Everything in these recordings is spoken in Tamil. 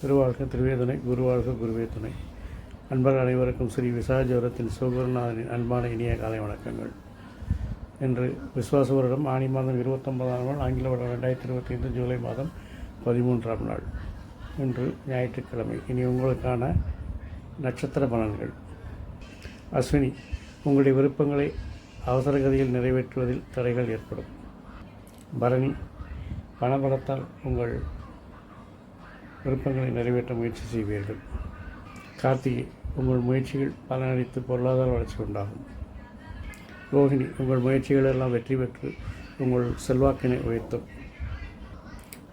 திருவாழ்க திருவேதுணை குருவாழ்க குருவே துணை. அன்பர்கள் அனைவருக்கும் ஸ்ரீ விசாஜோரத்தின் சிவகுருநாதனின் அன்பான இனிய காலை வணக்கங்கள். இன்று விஸ்வாச வருடம் ஆணி மாதம் இருபத்தொன்பதாம் நாள் ஆங்கில வருடம் ரெண்டாயிரத்தி இருபத்தி ஐந்து ஜூலை மாதம் பதிமூன்றாம் நாள். இன்று ஞாயிற்றுக்கிழமை. இனி உங்களுக்கான நட்சத்திர பலன்கள். அஸ்வினி உங்களுடைய விருப்பங்களை அவசரகதியில் நிறைவேற்றுவதில் தடைகள் ஏற்படும். பரணி பணபலத்தால் உங்கள் விருப்பங்களை நிறைவேற்ற முயற்சி செய்வீர்கள். கார்த்திகை உங்கள் முயற்சிகள் பலனளித்து பொருளாதார வளர்ச்சி உண்டாகும். ரோஹிணி உங்கள் முயற்சிகள் எல்லாம் வெற்றி பெற்று உங்கள் செல்வாக்கினை உயர்த்தும்.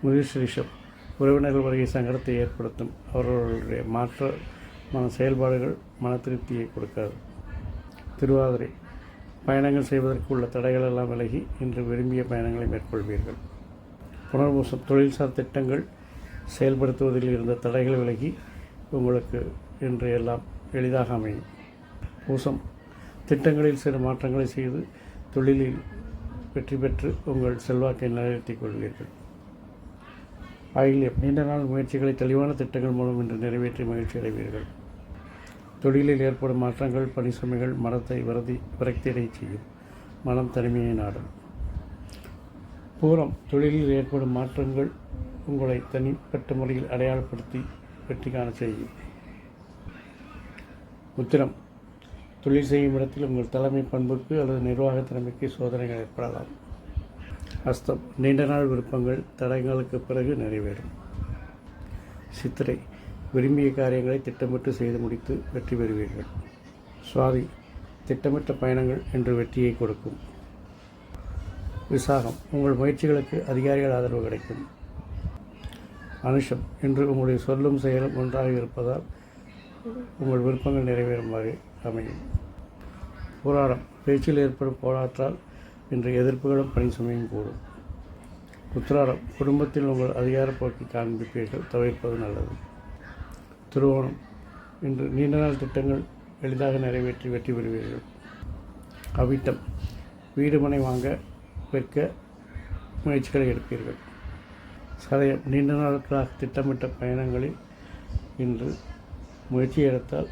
மிருஷரிஷம் உறவினர்கள் வருகை சங்கடத்தை ஏற்படுத்தும். அவர்களுடைய மாற்ற மன செயல்பாடுகள் மன திருப்தியை கொடுக்காது. திருவாதிரை. பயணங்கள் செய்வதற்கு உள்ள தடைகள் எல்லாம் விலகி இன்று விரும்பிய பயணங்களை மேற்கொள்வீர்கள். புனர்பூசம் தொழில்சார் திட்டங்கள் செயல்படுத்துவதில் இருந்த தடைகள் விலகி உங்களுக்கு இன்று எல்லாம் எளிதாக அமையும். பூசம் திட்டங்களில் சிறு மாற்றங்களை செய்து தொழிலில் வெற்றி பெற்று உங்கள் செல்வாக்கை நிலைநிறுத்திக் கொள்வீர்கள். ஆயில்யம் நீண்ட நாள் முயற்சிகளை தெளிவான திட்டங்கள் மூலம் இன்று நிறைவேற்றி மகிழ்ச்சி அடைவீர்கள். தொழிலில் ஏற்படும் மாற்றங்கள் பணிசுமைகள் மனத்தை விரதி விரக்தியடை செய்யும். மனம் தனிமையை நாடும். பூரம் தொழிலில் ஏற்படும் மாற்றங்கள் உங்களை தனிப்பட்ட முறையில் அடையாளப்படுத்தி வெற்றி காண செய்யும். உத்திரம் தொழில் செய்யும் இடத்தில் உங்கள் தலைமை பண்புக்கு அல்லது நிர்வாக திறமைக்கு சோதனைகள் ஏற்படலாம். அஸ்தம் நீண்ட நாள் விருப்பங்கள் தடங்களுக்கு பிறகு நிறைவேறும். சித்திரை விரும்பிய காரியங்களை திட்டமிட்டு செய்து முடித்து வெற்றி பெறுவீர்கள். சுவாதி திட்டமிட்ட பயணங்கள் என்று வெற்றியை கொடுக்கும். விசாகம் உங்கள் முயற்சிகளுக்கு அதிகாரிகள் ஆதரவு கிடைக்கும். அனுஷம் இன்று உங்களுடைய சொல்லும் செயலும் ஒன்றாக இருப்பதால் உங்கள் விருப்பங்கள் நிறைவேறுமாறு அமையும். போராடம் பேச்சில் ஏற்படும் போராற்றால் இன்று எதிர்ப்புகளும் பணி சுமையும் கூடும். உத்திராடம் குடும்பத்தில் உங்கள் அதிகாரப்போக்கை காண்பிப்பீர்கள் தவிர்ப்பது நல்லது. திருவோணம். இன்று நீண்ட நாள் திட்டங்கள் எளிதாக நிறைவேற்றி வெற்றி பெறுவீர்கள். அவிட்டம் வீடு மனை வாங்க விற்க முயற்சிகளை எடுப்பீர்கள். சதயம். நீண்ட நாட்களாக திட்டமிட்ட பயணங்களில் இன்று முயற்சி எடுத்தால்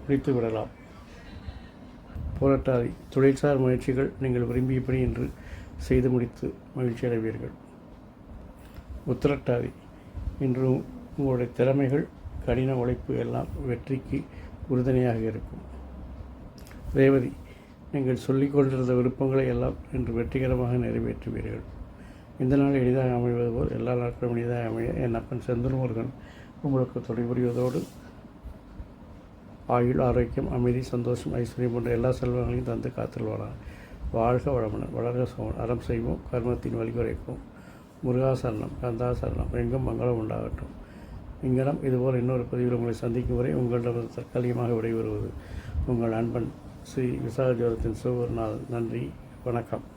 முடித்து விடலாம். போராட்டாதி. தொழில்சார் முயற்சிகள் நீங்கள் விரும்பியபடி இன்று செய்து முடித்து மகிழ்ச்சி அடைவீர்கள் உத்திரட்டாதி. இன்று உங்களுடைய திறமைகள் கடின உழைப்பு எல்லாம் வெற்றிக்கு உறுதுணையாக இருக்கும். ரேவதி நீங்கள் சொல்லிக் கொண்டிருந்த விருப்பங்களை எல்லாம் இன்று வெற்றிகரமாக நிறைவேற்றுவீர்கள். இந்த நாள் எளிதாக அமைவது போல் எல்லா நாட்களும் எளிதாக அமைய என் அப்பன் செந்தூர் முருகன் உங்களுக்கு துணைபுரிவதோடு ஆயுள் ஆரோக்கியம் அமைதி சந்தோஷம் ஐஸ்வர்யம் போன்ற எல்லா செல்வங்களையும் தந்து காத்துள்வானார் வாழ்க வளமுடன். வளர்க சோழன் அறம் செய்வோம். கர்மத்தின் வழி முருகாசரணம் கந்தாசரணம். எங்கும் மங்களம் உண்டாகட்டும். இங்கனம் இதுபோல் இன்னொரு பதிவில் உங்களை சந்திக்கும் வரை உங்களிடம் தற்காலிகமாக விடைபெறுவது உங்கள் அன்பன் ஸ்ரீ விசாகஜோரத்தின் நாள் நன்றி. வணக்கம்.